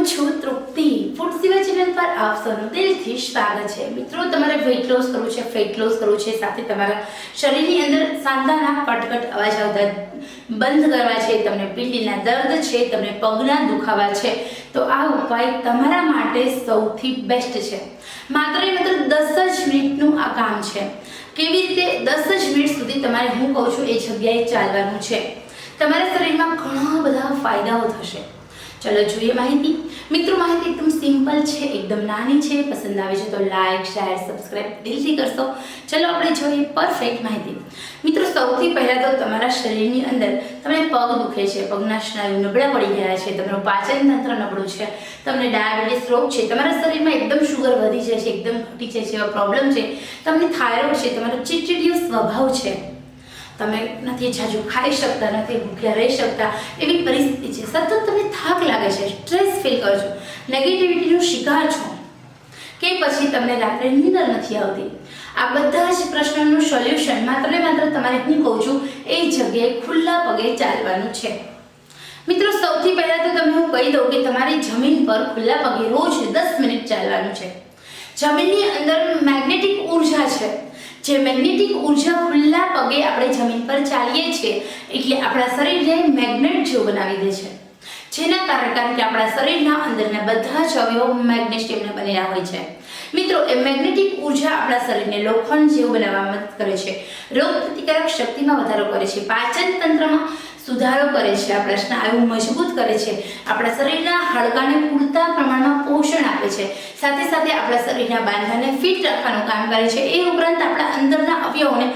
હું છું તૃપ્તિ. ફૂડ સિવાય ચેનલ પર આપ સૌનું દિલથી સ્વાગત છે. મિત્રો, તમારે વેઇટ લોસ કરવું છે ફેટ લોસ કરવું છે, સાથે તમારા શરીરની અંદર સાંધાના કટકટ અવાજ આવતા બંધ કરવા છે, તમને પીંડીના દર્દ છે, તમને પગના દુખાવા છે. તો આ ઉપાય તમારા માટે સૌથી બેસ્ટ છે. માત્ર એ માત્ર દસ જ મિનિટનું આ કામ છે. કેવી રીતે દસ જ મિનિટ સુધી તમારે હું કહું છું, એ જગ્યાએ ચાલવાનું છે. તમારા શરીરમાં ઘણા બધા ફાયદાઓ થશે. ચલો જોઈએ માહિતી. મિત્રો, માહિતી એકદમ સિમ્પલ છે, એકદમ નાની છે. પસંદ આવે છે તો લાઈક શેર સબસ્ક્રાઇબ દિલથી કરશો. ચલો આપણે જોઈએ પરફેક્ટ માહિતી. મિત્રો, સૌથી પહેલાં તો તમારા શરીરની અંદર તમને પગ દુખે છે, પગના સ્નાયુ નબળા પડી ગયા છે, તમારું પાચન તંત્ર નબળું છે, તમને ડાયાબિટીસ રોગ છે, તમારા શરીરમાં એકદમ શુગર વધી જાય છે, એકદમ ઘટી જાય છે, એવા પ્રોબ્લેમ છે, તમને થાઇરોઇડ છે, તમારો ચીડચીડિયો સ્વભાવ છે. તમે નથી જાજુ ખાઈ શકતા, નથી ભૂખ્યા રહી શકતા. એવી પરિસ્થિતિ છે. સતત તમને થાક લાગે છે સ્ટ્રેસ ફીલ કરો છો. નેગેટિવિટીનો શિકાર છો. કે પછી તમને રાત્રે નીંદર નથી આવતી. આ બધા જ પ્રશ્નોનું સોલ્યુશન માત્ર ને માત્ર તમારે હું કહું છું, એ જગ્યાએ ખુલ્લા પગે ચાલવાનું છે. મિત્રો, સૌથી પહેલાં તો તમને હું કહી દઉં કે તમારી જમીન પર ખુલ્લા પગે રોજ દસ મિનિટ ચાલવાનું છે. જમીનની અંદર મેગ્નેટિક ઊર્જા છે. જે મેગ્નેટિક ઊર્જા ખુલ્લા આપણે જમીન પર ચાલીએ છીએ એટલે આપણા શરીરને મેગ્નેટ જેવું બનાવી દે છે. જેના કારણે કારણ કે આપણા શરીરના અંદરના બધા જ અવયવો મેગ્નેશિયમના બનેલા હોય છે. મિત્રો, એ મેગ્નેટિક ઊર્જા આપણા શરીરને લોખંડ જેવું બનાવવા મદદ કરે છે. રોગ પ્રતિકારક શક્તિમાં વધારો કરે છે. પાચન તંત્રમાં સુધારો કરે છે. આપણા સ્નાયુ મજબૂત કરે છે. આપણા શરીરના હાડકાને પૂરતા પ્રમાણમાં પોષણ આપે છે. સાથે સાથે આપણા શરીરના બાંધાને ફિટ રાખવાનું કામ કરે છે. એ ઉપરાંત આપણા અંદરના અવયવોને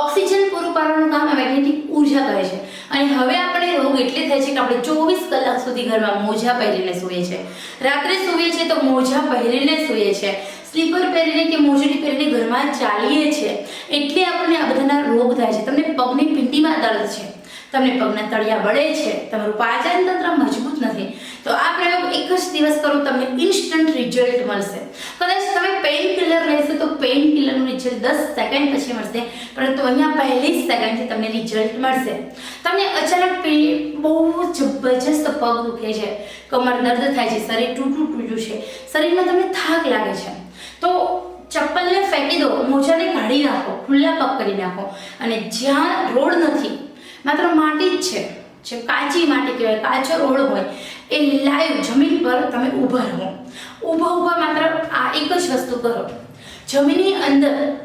ઓક્સિજન પૂરું પાડવાનું કામ આ મેગ્નેટિક ઊર્જા કરે છે. અને હવે આપણે રોગ એટલે થાય છે કે આપણે ચોવીસ કલાક સુધી ઘરમાં મોજા પહેરીને સૂઈએ છીએ રાત્રે સૂઈએ છીએ તો મોજા પહેરીને સૂઈએ છીએ સ્લીપર પહેરીને કે મોજડી પહેરીને ઘરમાં ચાલીએ છીએ એટલે આપણને આ બધાના રોગ થાય છે. તમને પગની પીંટીમાં દર્દ છે. તમને પગના તળિયા બળે છે, તમારું પાચન તંત્ર મજબૂત નથી, તો આ પ્રયોગ એક જ દિવસ કરો તમને ઇન્સ્ટન્ટ રિઝલ્ટ મળશે. કદાચ તમે પેઇન કિલર લેશો તો પેઇન કિલરનું રિઝલ્ટ દસ સેકન્ડ પછી મળશે, પરંતુ અહીંયા પહેલી જ સેકન્ડથી તમને રિઝલ્ટ મળશે. તમને અચાનક પે- બહુ જબરજસ્ત પગ દુખે છે, કમર દર્દ થાય છે, શરીર તૂટું તૂટ્યું છે, શરીરમાં તમને થાક લાગે છે. તો ચપ્પલને ફેંકી દો, મોજાને કાઢી નાખો, ખુલ્લા પગ કરી નાખો, અને જ્યાં રોડ નથી માત્ર માટી જ છે. જે કાચી માટી કહેવાય, કાચો રોડ હોય, એ લાઈવ જમીન પર તમે ઊભા રહો. ઊભા ઊભા માત્ર આ એક જ વસ્તુ કરો. જમીનની અંદર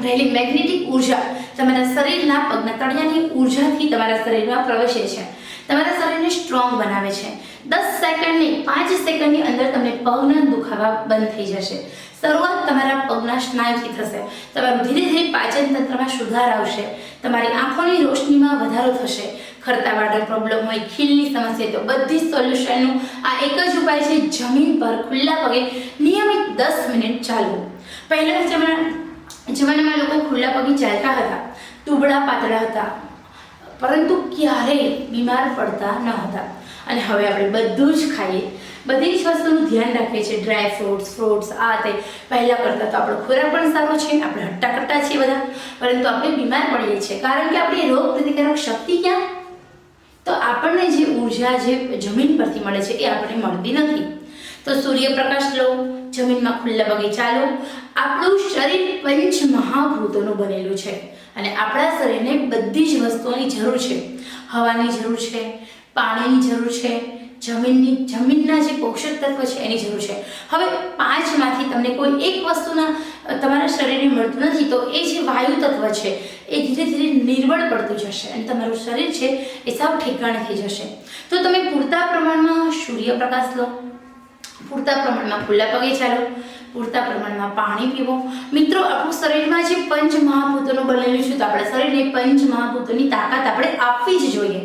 રહેલી મેગ્નેટિક ઊર્જા તમારા શરીરના પગના તળિયાની ઉર્જાથી તમારા શરીરમાં પ્રવેશે છે. તમારા શરીરને સ્ટ્રોંગ બનાવે છે. દસ સેકન્ડની, પાંચ સેકન્ડની અંદર તમને પગના દુખાવા બંધ થઈ જશે. શરૂઆત તમારા પગના સ્નાયુથી થશે. તમારું ધીરે ધીરે પાચન તંત્રમાં સુધાર આવશે. તમારી આંખોની રોશનીમાં વધારો થશે. ખરતા વાળનો પ્રોબ્લેમ હોય, ખીલની સમસ્યા, તો બધી સોલ્યુશનનું આ એક જ ઉપાય છે, જમીન પર ખુલ્લા પગે નિયમિત દસ મિનિટ ચાલવું. પહેલાંના જમાના, જમાનામાં લોકો ખુલ્લા પગે ચાલતા હતા. દુબળા પાતળા હતા. પરંતુ ક્યારેય બીમાર પડતા ન હતા. અને હવે આપણે બધું જ ખાઈએ. બધી જ વસ્તુનું ધ્યાન રાખીએ છીએ. ડ્રાય ફ્રૂટ્સ ફ્રૂટ્સ આ તે. પહેલાં કરતાં તો આપણો ખોરાક પણ સારો છે. આપણે હટ્ટા કટ્ટા છીએ બધા. પરંતુ આપણે બીમાર પડીએ છીએ. કારણ કે આપણી રોગ પ્રતિકારક શક્તિ ક્યાં? તો આપણને જે ઊર્જા જે જમીન પરથી મળે છે એ આપણને મળતી નથી. તો સૂર્યપ્રકાશ લો, જમીનમાં ખુલ્લા બગીચા લો. આપણું શરીર પંચ મહાભૂતોનું બનેલું છે. અને આપણા શરીરને બધી જ વસ્તુઓની જરૂર છે. હવાની જરૂર છે. પાણીની જરૂર છે, જમીનની, જમીનના જે પોષક તત્વ છે એની જરૂર છે. હવે પાંચમાંથી તમને કોઈ એક વસ્તુના તમારા શરીરને મળતું નથી, તો એ જે વાયુ તત્વ છે, એ ધીરે ધીરે નિર્બળ પડતું જશે અને તમારું શરીર છે એ સાવ ઠેકાણે થઈ જશે. તો તમે પૂરતા પ્રમાણમાં સૂર્યપ્રકાશ લો પૂરતા પ્રમાણમાં ખુલ્લા પગે ચાલો, પૂરતા પ્રમાણમાં પાણી પીવો. મિત્રો, આપણું શરીરમાં જે પંચ મહાભૂતોનું બનેલું છે, તો આપણા શરીરને પંચ મહાભૂતોની તાકાત આપણે આપવી જ જોઈએ.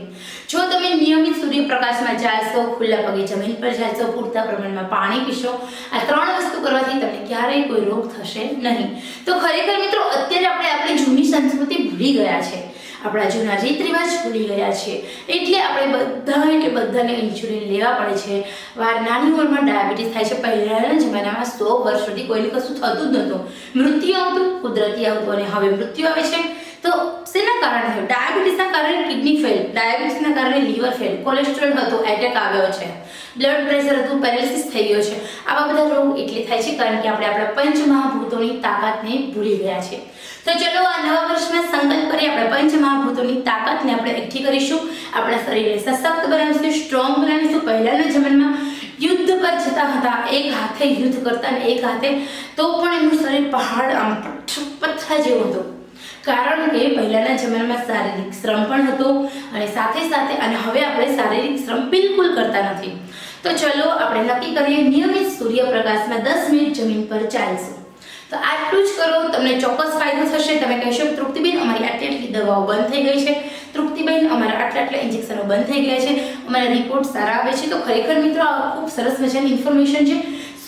જો તમે નિયમિત સૂર્યપ્રકાશમાં જાશો ખુલ્લા પગે જમીન પર જાશો પૂરતા પ્રમાણમાં પાણી પીશો, આ ત્રણ વસ્તુ કરવાથી તમને ક્યારેય કોઈ રોગ થશે નહીં. તો ખરેખર મિત્રો, અત્યારે આપણે આપણી જૂની સંસ્કૃતિ ભૂલી ગયા છે. આપણા જૂના રીત રિવાજ ભૂલી ગયા છે. એટલે આપણે બધા એટલે બધાને ઇન્સ્યુલિન લેવા પડે છે. વાર નાની ઉંમરમાં ડાયાબિટીસ થાય છે. પહેલાંના જમાનામાં સો વર્ષ સુધી કોઈને કશું થતું જ નહોતું. મૃત્યુ આવતું, કુદરતી આવતું અને હવે મૃત્યુ આવે છે. તો શેના કારણે થયું? ડાયાબિટીસના કારણે કિડની ફેલ. ડાયાબિટીસના કારણે લીવર ફેલ. કોલેસ્ટ્રોલ હતો, એટેક આવ્યો છે. બ્લડ પ્રેશર હતું, પેરાલિસિસ થઈ ગયો છે. આવા બધા રોગ એટલે થાય છે કારણ કે આપણે આપણા પંચમહાભૂતોની તાકાતને ભૂલી ગયા છે તો ચલો આ નવા વર્ષમાં સંકલ્પ કરી આપણે પંચમહાભૂતોની તાકાતને આપણે એકઠી કરીશું. આપણા શરીરને સશક્ત બનાવીશું, સ્ટ્રોંગ બનાવીશું. પહેલાના જમાનામાં યુદ્ધ પર જતા હતા. એક હાથે યુદ્ધ કરતા અને એક હાથે તો પણ એમનું શરીર પહાડ આમ પથ્થર જેવું હતું. કારણ કે પહેલાના જમાનામાં શારીરિક શ્રમ પણ હતો અને સાથે સાથે અને હવે આપણે શારીરિક શ્રમ બિલકુલ કરતા નથી. તો ચલો આપણે નક્કી કરીએ નિયમિત સૂર્યપ્રકાશમાં દસ મિનિટ જમીન પર ચાલશું. તો આટલું જ કરો, તમને ચોક્કસ ફાયદો થશે. તમે કહેશો તૃપ્તિબેન, અમારી આટલી આટલી દવાઓ બંધ થઈ ગઈ છે. તૃપ્તિબેન, અમારા આટલા આટલા ઇન્જેક્શનો બંધ થઈ ગયા છે. અમારા રિપોર્ટ સારા આવે છે. તો ખરેખર મિત્રો, આ ખૂબ સરસ મજાની ઇન્ફોર્મેશન છે.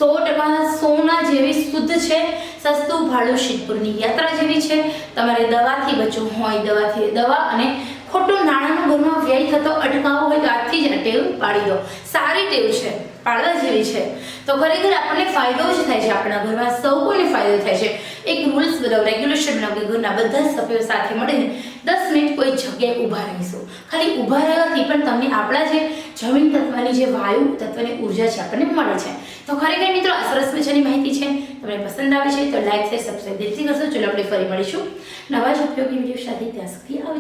સો ટકા સોના જેવી શુદ્ધ છે, સસ્તું ભાડું શીતપુરની યાત્રા જેવી છે. તમારે દવાથી બચવું હોય, દવાથી દવા અને ખોટું નાણાંનો ઘરમાં વ્યય થતો અટકાવો હોય તો આજથી જ ટેવ પાડી દો. સારી ટેવ છે, પાડવા જેવી છે. તો ખરેખર આપણને ફાયદો જ થાય છે, આપણા ઘરમાં સૌ કોઈને ફાયદો થાય છે. એક રૂલ્સ બનાવો રેગ્યુલેશન બનાવો કે ઘરના બધા સભ્યો સાથે મળીને દસ મિનિટ કોઈ જગ્યાએ ઊભા રહીશું. ખાલી ઊભા રહેવાથી પણ તમને આપણા જે જમીન તત્વની જે વાયુ તત્વની ઊર્જા છે આપણને મળે છે. તો ખરેખર મિત્રો, આ સરસ મજાની માહિતી છે. તમને પસંદ આવે છે તો લાઈક, શેર સબસ્ક્રાઈબ દિલથી કરશો. ચલો આપણે ફરી મળીશું. નવા જ ઉપયોગી વીડિયો સાથે ત્યાં સુધી આવજો.